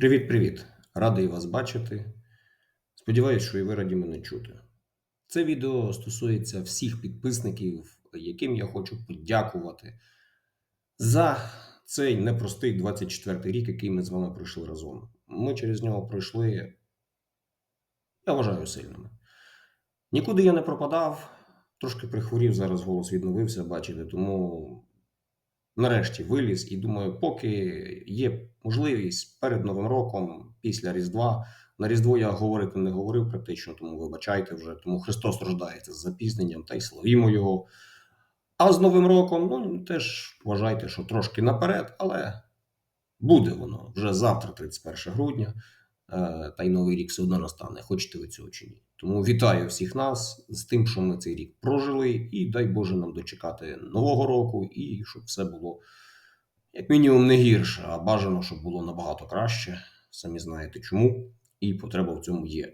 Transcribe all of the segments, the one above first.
Привіт-привіт! Радий вас бачити. Сподіваюсь, що і ви раді мене чути. Це відео стосується всіх підписників, яким я хочу подякувати за цей непростий 24-й рік, який ми з вами пройшли разом. Ми через нього пройшли, я вважаю, сильними. Нікуди я не пропадав, трошки прихворів, зараз голос відновився, бачите, тому нарешті виліз і думаю, поки є можливість перед Новим роком, після Різдва. На Різдво я говорити не говорив практично, тому вибачайте вже. Тому Христос рождається з запізненням та й славімо його. А з Новим роком, ну теж вважайте, що трошки наперед, але буде воно вже завтра, 31 грудня, е, та й новий рік все одно настане, хочете ви цього чи ні. Тому вітаю всіх нас з тим, що ми цей рік прожили, і дай Боже нам дочекати нового року, і щоб все було як мінімум не гірше, а бажано, щоб було набагато краще. Самі знаєте чому, і потреба в цьому є.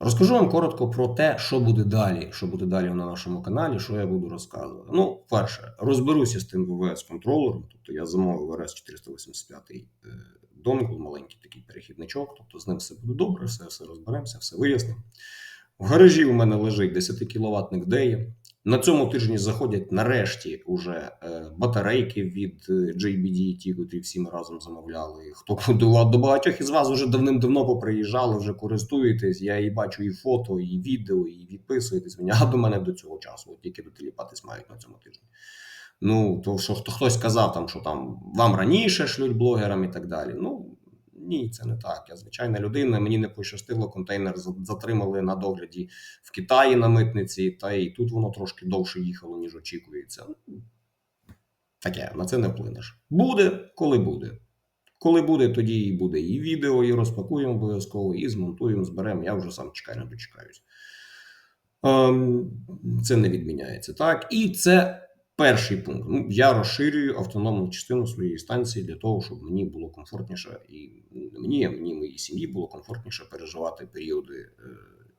Розкажу вам коротко про те, що буде далі, що буде далі на нашому каналі, що я буду розказувати. Ну, перше, розберуся з тим ВВС контролером, тобто я замовив РС 485 донгл, маленький такий перехідничок, тобто з ним все буде добре, все, все розберемося, все вияснимо. В гаражі у мене лежить 10 кіловатник деї. На цьому тижні заходять нарешті уже е, батарейки від е, JBD, ті, котрі всі ми разом замовляли. Хто до, багатьох із вас вже давним-давно поприїжджали, вже користуєтесь. Я і бачу і фото, і відео, і відписуєтесь. А до мене до цього часу, от тільки дотиліпатись мають на цьому тижні. Ну, то що хто хтось сказав, там, що там вам раніше шлють блогерам і так далі. Ну ні, це не так. Я звичайна людина. Мені не пощастило, контейнер затримали на догляді в Китаї на митниці, та і тут воно трошки довше їхало, ніж очікується. Таке, на це не вплинеш. Буде, коли буде. Коли буде, тоді і буде і відео, і розпакуємо обов'язково, і змонтуємо, зберемо. Я вже сам чекаю, не дочекаюсь. Ем, це не відміняється. Так, і це Перший пункт. Ну, я розширюю автономну частину своєї станції для того, щоб мені було комфортніше, і мені, а мені моїй сім'ї було комфортніше переживати періоди е,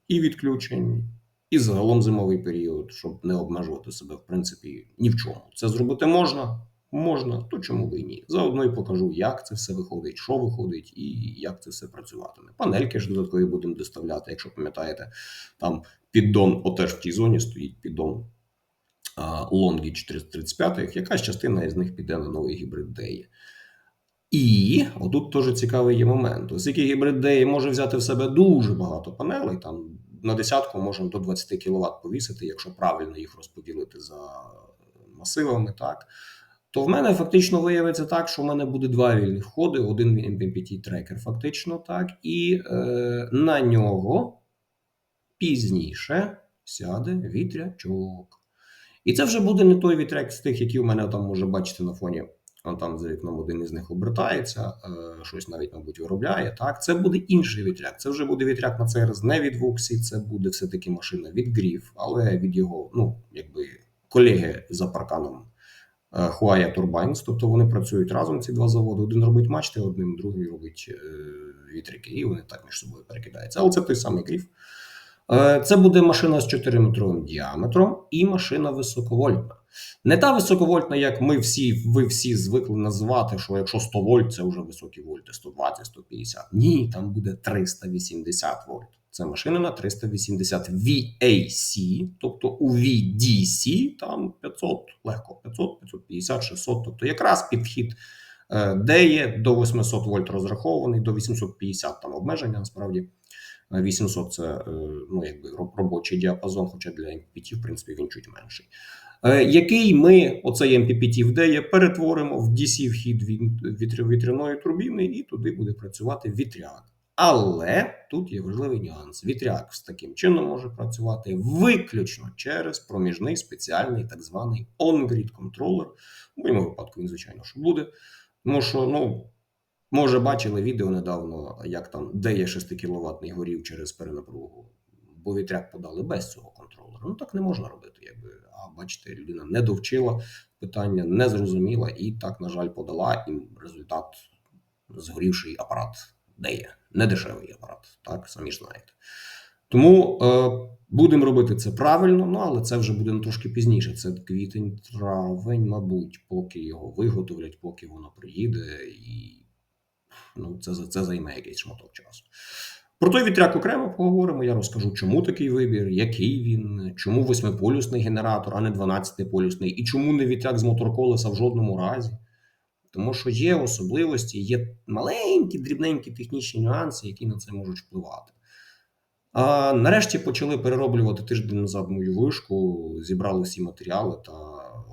і відключень, і загалом зимовий період, щоб не обмежувати себе, в принципі, ні в чому. Це зробити можна, можна, то чому би і ні. Заодно і покажу, як це все виходить, що виходить, і як це все працюватиме. Панельки ж додаткові будемо доставляти. Якщо пам'ятаєте, там піддон, отеж в тій зоні стоїть піддон лонгі 435, якась частина із них піде на новий гібрид Деї. І отут теж цікавий є момент. Оскільки гібрид Деї може взяти в себе дуже багато панелей, там на десятку можемо до 20 кВт повісити, якщо правильно їх розподілити за масивами, так. То в мене фактично виявиться так, що в мене буде два вільних входи, один MPPT трекер, фактично, так, і е, на нього пізніше сяде вітрячок. І це вже буде не той вітряк з тих, які у мене там може бачити на фоні. Он там за вікном один із них обертається, е, щось навіть, мабуть, виробляє. Так, це буде інший вітряк. Це вже буде вітряк на цей раз не від Вуксі, це буде все-таки машина від Гріф, але від його, ну, якби колеги за парканом е, Huaya Turbines, тобто вони працюють разом, ці два заводи. Один робить мачти, одним другий робить е, вітряки, і вони так між собою перекидаються. Але це той самий Гріф. Е, це буде машина з 4-метровим діаметром і машина високовольтна. Не та високовольтна, як ми всі, ви всі звикли називати, що якщо 100 вольт, це вже високі вольти, 120, 150. Ні, там буде 380 вольт. Це машина на 380 VAC, тобто у VDC там 500, легко 500, 550, 600, тобто якраз підхід, е, де є до 800 вольт розрахований, до 850 там обмеження насправді. 800 це е, ну, якби робочий діапазон, хоча для MPPT, в принципі, він чуть менший. Е, який ми оцей MPPT в DE перетворимо в DC вхід вітряної турбіни, і туди буде працювати вітряк. Але тут є важливий нюанс. Вітряк з таким чином може працювати виключно через проміжний спеціальний так званий on-grid контролер. В моєму випадку він, звичайно, що буде. Тому що, ну, Може, бачили відео недавно, як там де є 6 кВт горів через перенапругу, бо вітряк подали без цього контролера. Ну так не можна робити. Якби а бачите, людина не довчила питання, не зрозуміла і так, на жаль, подала і результат згорівший апарат де є. Не дешевий апарат, так самі ж знаєте. Тому е, будемо робити це правильно, ну але це вже буде трошки пізніше. Це квітень, травень, мабуть, поки його виготовлять, поки воно приїде і ну це, це займе якийсь шматок часу. Про той вітряк окремо поговоримо. Я розкажу, чому такий вибір, який він, чому восьмиполюсний генератор, а не 12-полюсний, і чому не вітряк з моторколеса в жодному разі. Тому що є особливості, є маленькі, дрібненькі технічні нюанси, які на це можуть впливати. А, нарешті почали перероблювати тиждень назад мою вишку, зібрали всі матеріали, та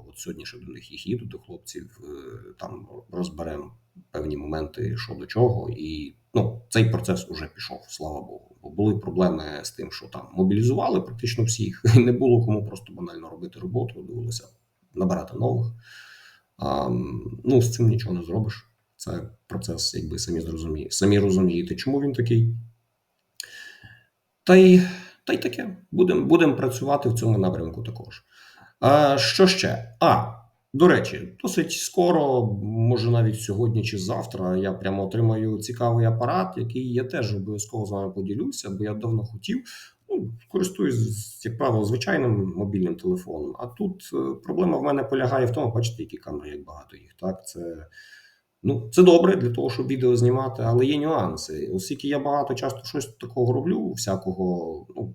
от сьогодні ще до них їх їду до хлопців. е, Там розберемо певні моменти, що до чого. І ну, цей процес уже пішов, слава Богу. Бо були проблеми з тим, що там мобілізували практично всіх, не було кому просто банально робити роботу, довелося набирати нових. А, ну, з цим нічого не зробиш. Це процес, якби самі зрозуміє, самі розумієте, чому він такий. Та й, та й таке. Будемо будем працювати в цьому напрямку також. А, що ще? А, до речі, досить скоро, може навіть сьогодні чи завтра, я прямо отримаю цікавий апарат, який я теж обов'язково з вами поділюся, бо я давно хотів. Ну, користуюсь, як правило, звичайним мобільним телефоном. А тут е, проблема в мене полягає в тому, бачите, які камери, як багато їх. Так, це Ну, це добре для того, щоб відео знімати, але є нюанси. Оскільки я багато часто щось такого роблю, всякого ну,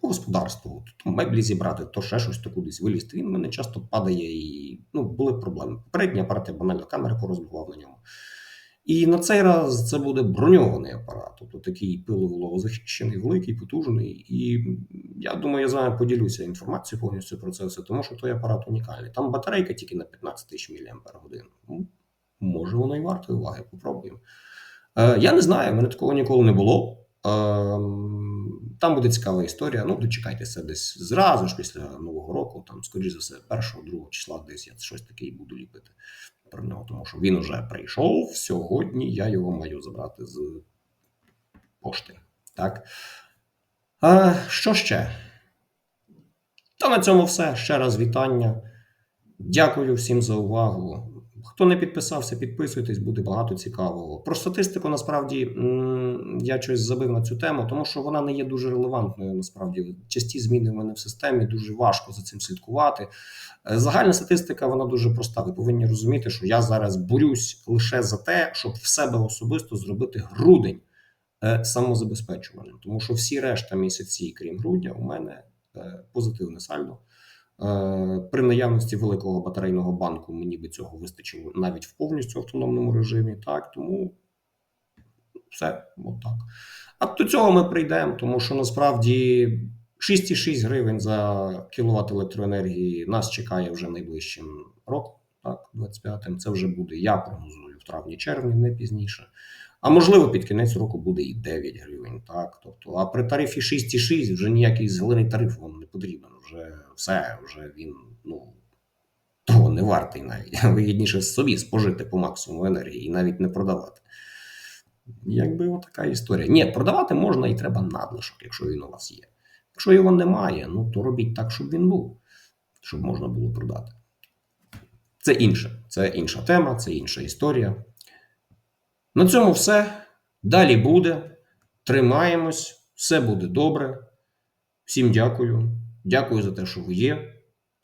по господарству, то меблі зібрати, то ще щось то кудись вилізти. Він мене часто падає і ну, були проблеми. Попередній апарат я банально камери порозбивав на ньому. І на цей раз це буде броньований апарат, тобто такий пиловоловозахищений, великий, потужний. І я думаю, я з вами поділюся інформацією повністю про це все, тому що той апарат унікальний. Там батарейка тільки на 15 тисяч мАч. Ну, може, воно і варто уваги, попробуємо. Е, я не знаю, в мене такого ніколи не було. Е, там буде цікава історія. Ну, дочекайтеся десь зразу ж після Нового року, там, скоріш за все, 1-2 числа десь я щось таке і буду ліпити про нього, тому що він уже прийшов. Сьогодні я його маю забрати з пошти. Так. А, що ще? Та на цьому все. Ще раз вітання. Дякую всім за увагу. Хто не підписався, підписуйтесь, буде багато цікавого. Про статистику насправді я щось забив на цю тему, тому що вона не є дуже релевантною. Насправді, часті зміни в мене в системі дуже важко за цим слідкувати. Е, Загальна статистика вона дуже проста. Ви повинні розуміти, що я зараз борюсь лише за те, щоб в себе особисто зробити грудень е, самозабезпечуваним, тому що всі решта місяці, крім грудня, у мене е, позитивне сальдо. Е, При наявності великого батарейного банку мені би цього вистачило навіть в повністю автономному режимі. Так, тому все отак. А до цього ми прийдемо, тому що насправді 6,6 гривень за кіловат електроенергії нас чекає вже найближчим роком, так, 25-м. Це вже буде, я прогнозую в травні-червні, не пізніше. А можливо, під кінець року буде і 9 гривень. Так, тобто, а при тарифі 6,6 вже ніякий зелений тариф вам не потрібен. Вже все, вже він ну того не вартий навіть. Вигідніше собі спожити по максимуму енергії і навіть не продавати. Якби отака історія. Ні, продавати можна і треба надлишок, якщо він у вас є. Якщо його немає, ну то робіть так, щоб він був, щоб можна було продати. Це інше, це інша тема, це інша історія. На цьому все. Далі буде. Тримаємось, все буде добре. Всім дякую. Дякую за те, що ви є,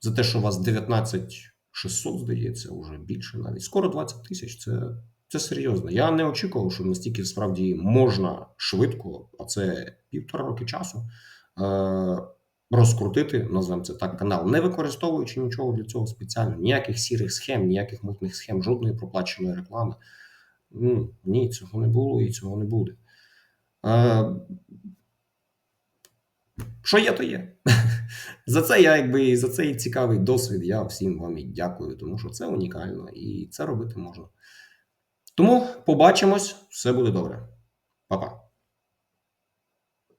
за те, що у вас 19 600, здається, вже більше навіть. Скоро 20 тисяч. Це, це серйозно. Я не очікував, що настільки справді можна швидко, а це півтора роки часу, е- розкрутити, назвемо це так, канал, не використовуючи нічого для цього спеціально, ніяких сірих схем, ніяких митних схем, жодної проплаченої реклами. Ну, Ні, цього не було і цього не буде. А, що є, то є. За це я якби за цей цікавий досвід я всім вам і дякую, тому що це унікально і це робити можна. Тому побачимось, все буде добре. Па-па.